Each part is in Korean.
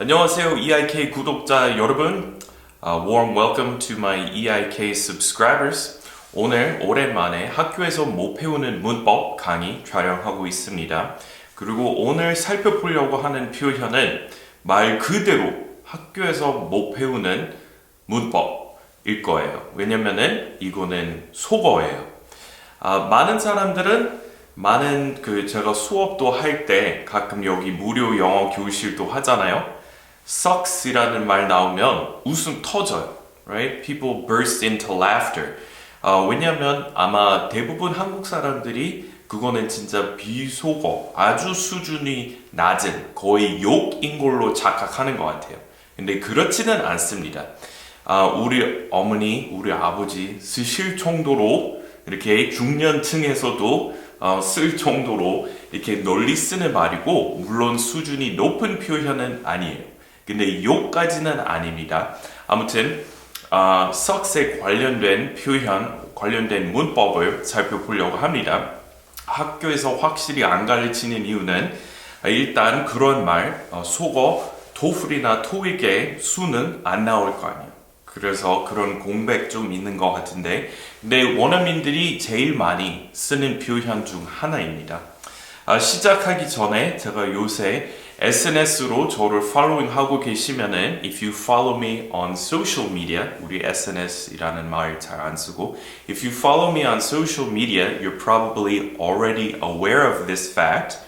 안녕하세요, EIK 구독자 여러분. Uh, warm welcome to my EIK subscribers. 오늘 오랜만에 학교에서 못 배우는 문법 강의 촬영하고 있습니다. 그리고 오늘 살펴보려고 하는 표현은 말 그대로 학교에서 못 배우는 문법일 거예요. 왜냐면은 이거는 속어예요. 아, 많은 사람들은 많은 그 제가 수업도 할 때 가끔 여기 무료 영어 교실도 하잖아요. Sucks이라는 말 나오면 웃음 터져요. Right? People burst into laughter. 어, 왜냐면 아마 대부분 한국 사람들이 그거는 진짜 비속어, 아주 수준이 낮은 거의 욕인 걸로 착각하는 것 같아요. 근데 그렇지는 않습니다. 아, 우리 어머니, 우리 아버지 쓰실 정도로 이렇게 중년층에서도 어, 쓸 정도로 이렇게 널리 쓰는 말이고 물론 수준이 높은 표현은 아니에요. 근데 욕까지는 아닙니다. 아무튼 어, sucks에 관련된 표현, 관련된 문법을 살펴보려고 합니다. 학교에서 확실히 안 가르치는 이유는 일단 그런 말, 어, 속어, 토플이나 토익의 수는 안 나올 거 아니에요. 그래서 그런 공백 좀 있는 것 같은데, 근데 원어민들이 제일 많이 쓰는 표현 중 하나입니다. 아, 시작하기 전에 제가 요새 SNS로 저를 following 하고 계시면은 if you follow me on social media 우리 SNS이라는 말 잘 안 쓰고 if you follow me on social media you're probably already aware of this fact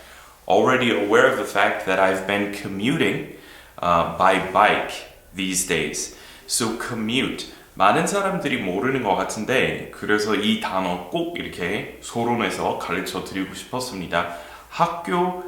already aware of the fact that I've been commuting uh, by bike these days so commute 많은 사람들이 모르는 것 같은데 그래서 이 단어 꼭 이렇게 소론에서 가르쳐 드리고 싶었습니다. 학교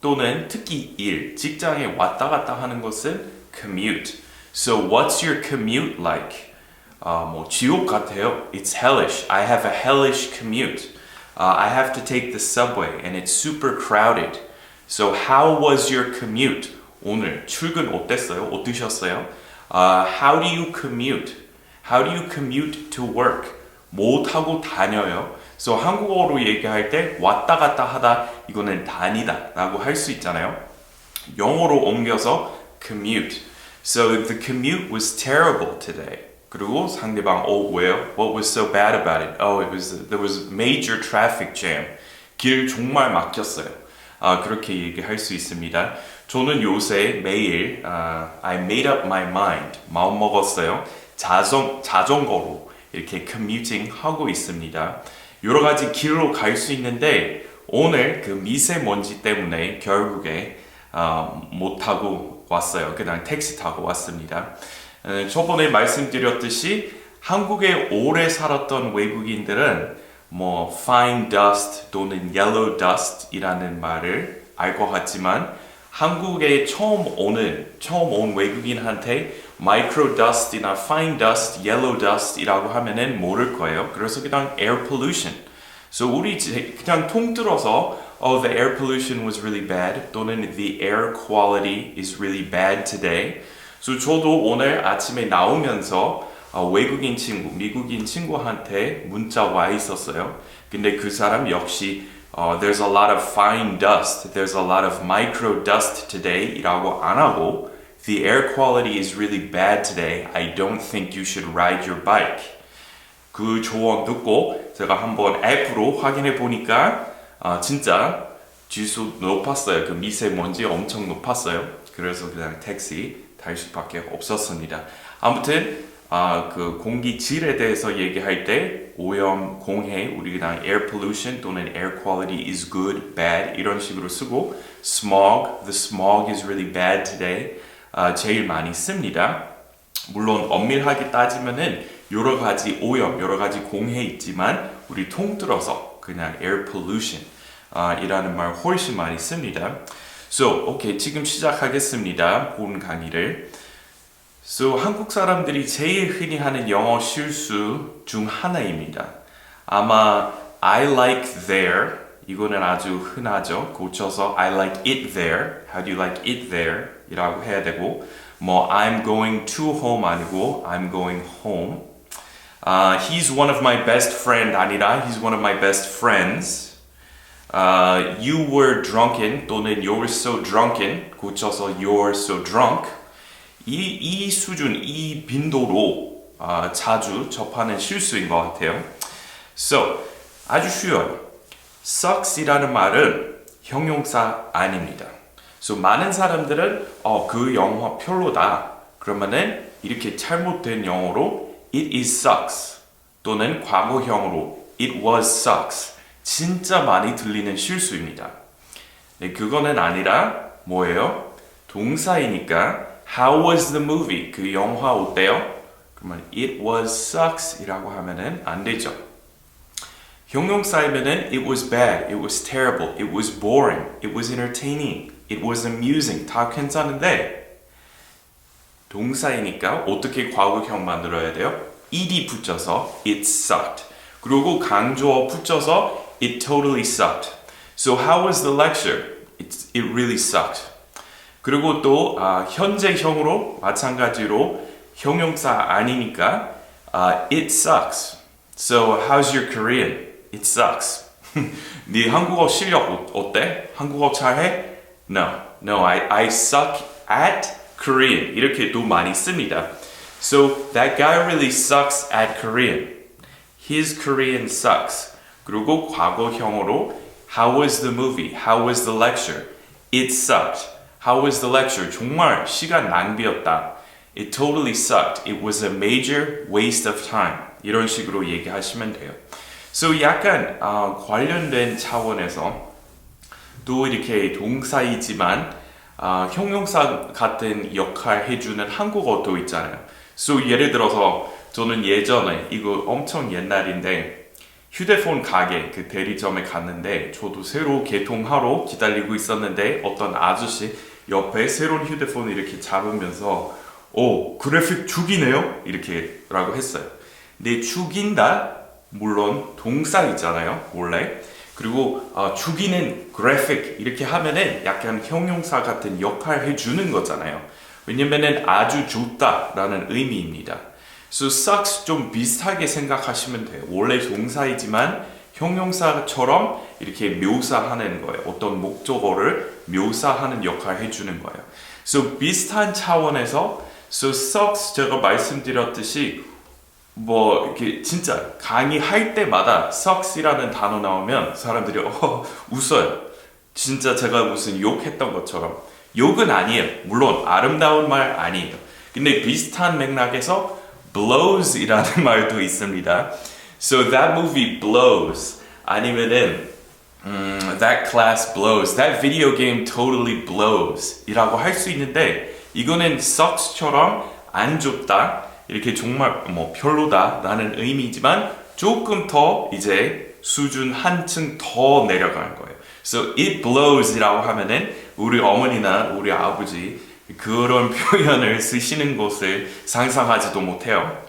또는 특히 일, 직장에 왔다 갔다 하는 것은 commute. So what's your commute like? 아, 뭐 지옥 같아요. It's hellish. I have a hellish commute. Uh, I have to take the subway and it's super crowded. So how was your commute? 오늘 출근 어땠어요? 어떠셨어요? Uh, how do you commute? How do you commute to work? 뭐 타고 다녀요? So 한국어로 얘기할 때 왔다 갔다 하다 이거는 다니다 라고 할 수 있잖아요. 영어로 옮겨서 commute. So the commute was terrible today. 그리고 상대방 어 왜요? What was so bad about it? Oh, it was there was major traffic jam. 길 정말 막혔어요. 아, 그렇게 얘기할 수 있습니다. 저는 요새 매일 아, I made up my mind 마음 먹었어요. 자전 자전거로 이렇게 commuting 하고 있습니다. 여러 가지 길로 갈 수 있는데 오늘 그 미세먼지 때문에 결국에 어, 못 타고 왔어요. 그냥 택시 타고 왔습니다. 어, 저번에 말씀드렸듯이 한국에 오래 살았던 외국인들은 뭐 fine dust 또는 yellow dust이라는 말을 알 것 같지만 한국에 처음 오는 처음 온 외국인한테 micro dust이나 fine dust, yellow dust이라고 하면은 모를 거예요. 그래서 그냥 air pollution. So 우리 그냥 통틀어서 oh the air pollution was really bad 또는 the air quality is really bad today. So 저도 오늘 아침에 나오면서 어, 외국인 친구, 미국인 친구한테 문자 와 있었어요. 근데 그 사람 역시 uh, there's a lot of fine dust, there's a lot of micro dust today 이라고 안 하고 The air quality is really bad today. I don't think you should ride your bike. 그 조언 듣고 제가 한번 앱으로 확인해 보니까 아, 진짜 지수 높았어요. 그 미세먼지 엄청 높았어요. 그래서 그냥 택시 탈 수밖에 없었습니다. 아무튼 아, 그 공기 질에 대해서 얘기할 때 오염, 공해, 우리 그냥 air pollution 또는 air quality is good, bad 이런 식으로 쓰고 smog, the smog is really bad today. 아, 제일 많이 씁니다. 물론 엄밀하게 따지면은 여러 가지 오염, 여러 가지 공해 있지만 우리 통틀어서 그냥 air pollution 아, 이라는 말 훨씬 많이 씁니다. So, 오케이 지금 시작하겠습니다. 본 강의를. So, 한국 사람들이 제일 흔히 하는 영어 실수 중 하나입니다. 아마 I like there 이거는 아주 흔하죠. 고쳐서 I like it there. How do you like it there? 이라고 해야 되고 뭐 I'm going to home 아니고 I'm going home. Uh, he's one of my best friend 아니라 he's one of my best friends. 아, you were drunken 또는 you're so drunken 고쳐서 you're so drunk 이, 이 수준, 이 빈도로 아, 자주 접하는 실수인 것 같아요. So, 아주 쉬워요. sucks이라는 말은 형용사 아닙니다. So, 많은 사람들은 어, 그 영어 별로다. 그러면은 이렇게 잘못된 영어로 it is sucks 또는 과거형으로 it was sucks 진짜 많이 들리는 실수입니다. 네, 그거는 아니라 뭐예요? 동사이니까 How was the movie? 그 영화 어때요? 그러면 it was sucks 이라고 하면은 안 되죠. 형용사이면은 it was bad, it was terrible, it was boring, it was entertaining, it was amusing 다 괜찮은데 동사이니까 어떻게 과거형 만들어야 돼요? ed 붙여서 it sucked. 그리고 강조어 붙여서 it totally sucked. So how was the lecture? It, it really sucked. 그리고 또 아, 현재형으로 마찬가지로 형용사 아니니까 아, it sucks. So how's your Korean? It sucks. 네 한국어 실력 어- 어때? 한국어 잘해? No, no, I, I suck at Korean. 이렇게 또 많이 씁니다. So that guy really sucks at Korean. His Korean sucks. 그리고 과거형으로 How was the movie? How was the lecture? It sucked. How was the lecture? 정말 시간 낭비였다. It totally sucked. It was a major waste of time. 이런 식으로 얘기하시면 돼요. So 약간 아, 관련된 차원에서 또 이렇게 동사이지만 아, 형용사 같은 역할 해주는 한국어도 있잖아요. So 예를 들어서 저는 예전에 이거 엄청 옛날인데 휴대폰 가게 그 대리점에 갔는데 저도 새로 개통하러 기다리고 있었는데 어떤 아저씨 옆에 새로운 휴대폰을 이렇게 잡으면서 오 그래픽 죽이네요 이렇게 라고 했어요. 근데 죽인다 물론 동사 있잖아요 원래 그리고 어, 죽이는 그래픽 이렇게 하면은 약간 형용사 같은 역할 해주는 거잖아요. 왜냐면은 아주 좋다라는 의미입니다. So sucks 좀 비슷하게 생각하시면 돼요. 원래 동사이지만 형용사처럼 이렇게 묘사하는 거예요. 어떤 목적어를 묘사하는 역할 해주는 거예요. So 비슷한 차원에서 so sucks 제가 말씀드렸듯이 뭐 이렇게 진짜 강의할 때마다 sucks이라는 단어 나오면 사람들이 어 웃어요. 진짜 제가 무슨 욕했던 것처럼 욕은 아니에요. 물론 아름다운 말 아니에요. 근데 비슷한 맥락에서 blows이라는 말도 있습니다. So that movie blows 아니면은 음, that class blows, that video game totally blows 이라고 할 수 있는데 이거는 sucks처럼 안 좋다 이렇게 정말 뭐 별로다 라는 의미지만 조금 더 이제 수준 한층 더 내려가는 거예요. So it blows 이라고 하면은 우리 어머니나 우리 아버지 그런 표현을 쓰시는 것을 상상하지도 못해요.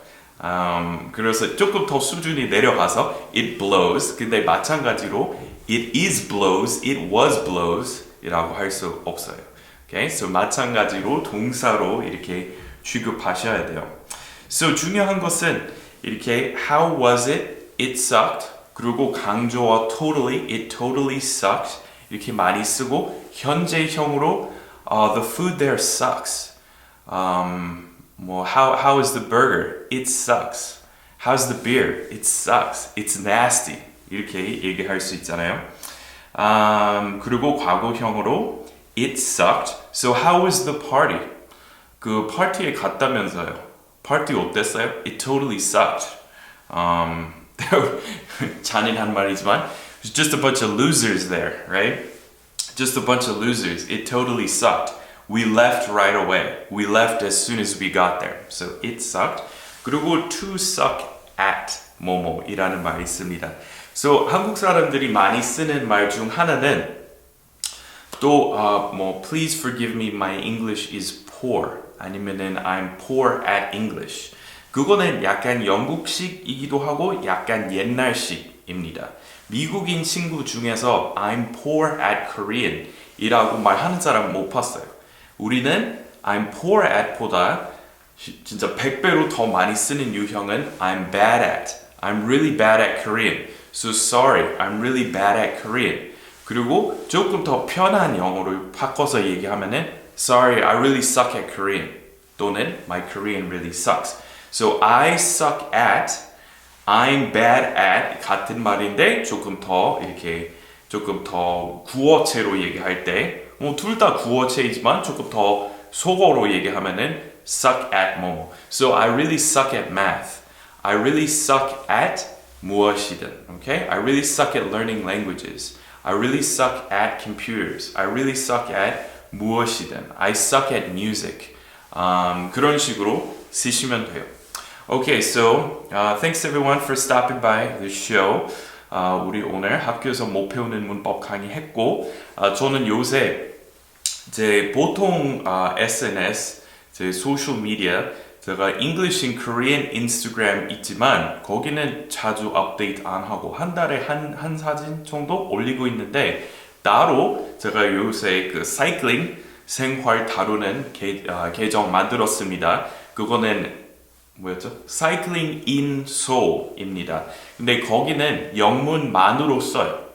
음, 그래서 조금 더 수준이 내려가서 it blows 근데 마찬가지로 it is blows, it was blows 이라고 할 수 없어요. Okay? So 마찬가지로 동사로 이렇게 취급하셔야 돼요. So 중요한 것은 이렇게 how was it? It sucked. 그리고 강조와 totally, it totally sucked. 이렇게 많이 쓰고 현재형으로 uh, the food there sucks. Um, 뭐 how how is the burger? It sucks. How's the beer? It sucks. It's nasty. 이렇게 얘기할 수 있잖아요. Um, 그리고 과거형으로 it sucked. So how was the party? 그 파티에 갔다면서요. 파티 어땠어요? It totally sucked. Um, 잔인한 말이지만 There's just a bunch of losers there, right? Just a bunch of losers. It totally sucked. We left right away. We left as soon as we got there. So it sucked. 그리고 to suck at 뭐뭐이라는 말이 있습니다. So 한국 사람들이 많이 쓰는 말 중 하나는 또 어, 뭐 please forgive me my English is poor 아니면은 I'm poor at English 그거는 약간 영국식이기도 하고 약간 옛날식입니다. 미국인 친구 중에서 I'm poor at Korean 이라고 말하는 사람 못 봤어요. 우리는 I'm poor at 보다 시- 진짜 100배로 더 많이 쓰는 유형은 I'm bad at. I'm really bad at Korean. So sorry, I'm really bad at Korean. 그리고 조금 더 편한 영어로 바꿔서 얘기하면은 Sorry, I really suck at Korean. 또는 My Korean really sucks. So I suck at, I'm bad at 같은 말인데 조금 더 이렇게 조금 더 구어체로 얘기할 때, 뭐 둘 다 구어체이지만 조금 더 속어로 얘기하면은 suck at 뭐뭐. So I really suck at math. I really suck at 무엇이든. Okay? I really suck at learning languages. I really suck at computers. I really suck at 무엇이든. I suck at music. Um, 그런 식으로 쓰시면 돼요. Okay, so uh, thanks everyone for stopping by the show. 아, 우리 오늘 학교에서 못 배우는 문법 강의했고, 아, 저는 요새 제 보통 아, SNS, 제 소셜 미디어, 제가 English in Korean 인스타그램 있지만 거기는 자주 업데이트 안 하고 한 달에 한, 한 사진 정도 올리고 있는데 따로 제가 요새 그 사이클링 생활 다루는 계, 아, 계정 만들었습니다. 그거는 뭐였죠? Cycling in Seoul입니다. 근데 거기는 영문만으로 써요.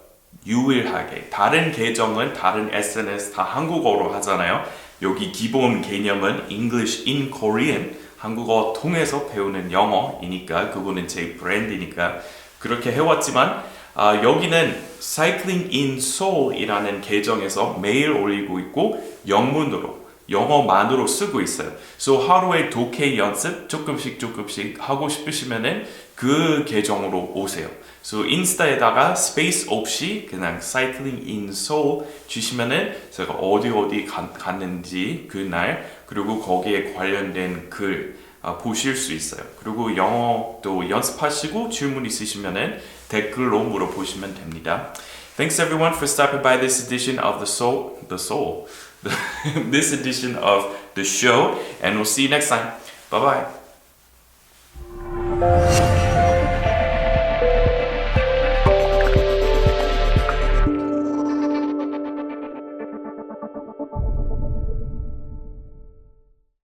유일하게. 다른 계정은 다른 SNS 다 한국어로 하잖아요. 여기 기본 개념은 English in Korean, 한국어 통해서 배우는 영어이니까 그거는 제 브랜드니까 그렇게 해왔지만 아, 여기는 Cycling in Seoul이라는 계정에서 매일 올리고 있고 영문으로 영어만으로 쓰고 있어요. So 하루에 독해 연습 조금씩 조금씩 하고 싶으시면은 그 계정으로 오세요. So 인스타에다가 스페이스 없이 그냥 Cycling in Seoul 주시면은 제가 어디 어디 가- 갔는지 그날 그리고 거기에 관련된 글 아, 보실 수 있어요. 그리고 영어도 연습하시고 질문 있으시면은 댓글로 물어보시면 됩니다. Thanks everyone for stopping by this edition of the Soul, the Soul, this edition of the show, and we'll see you next time. Bye bye.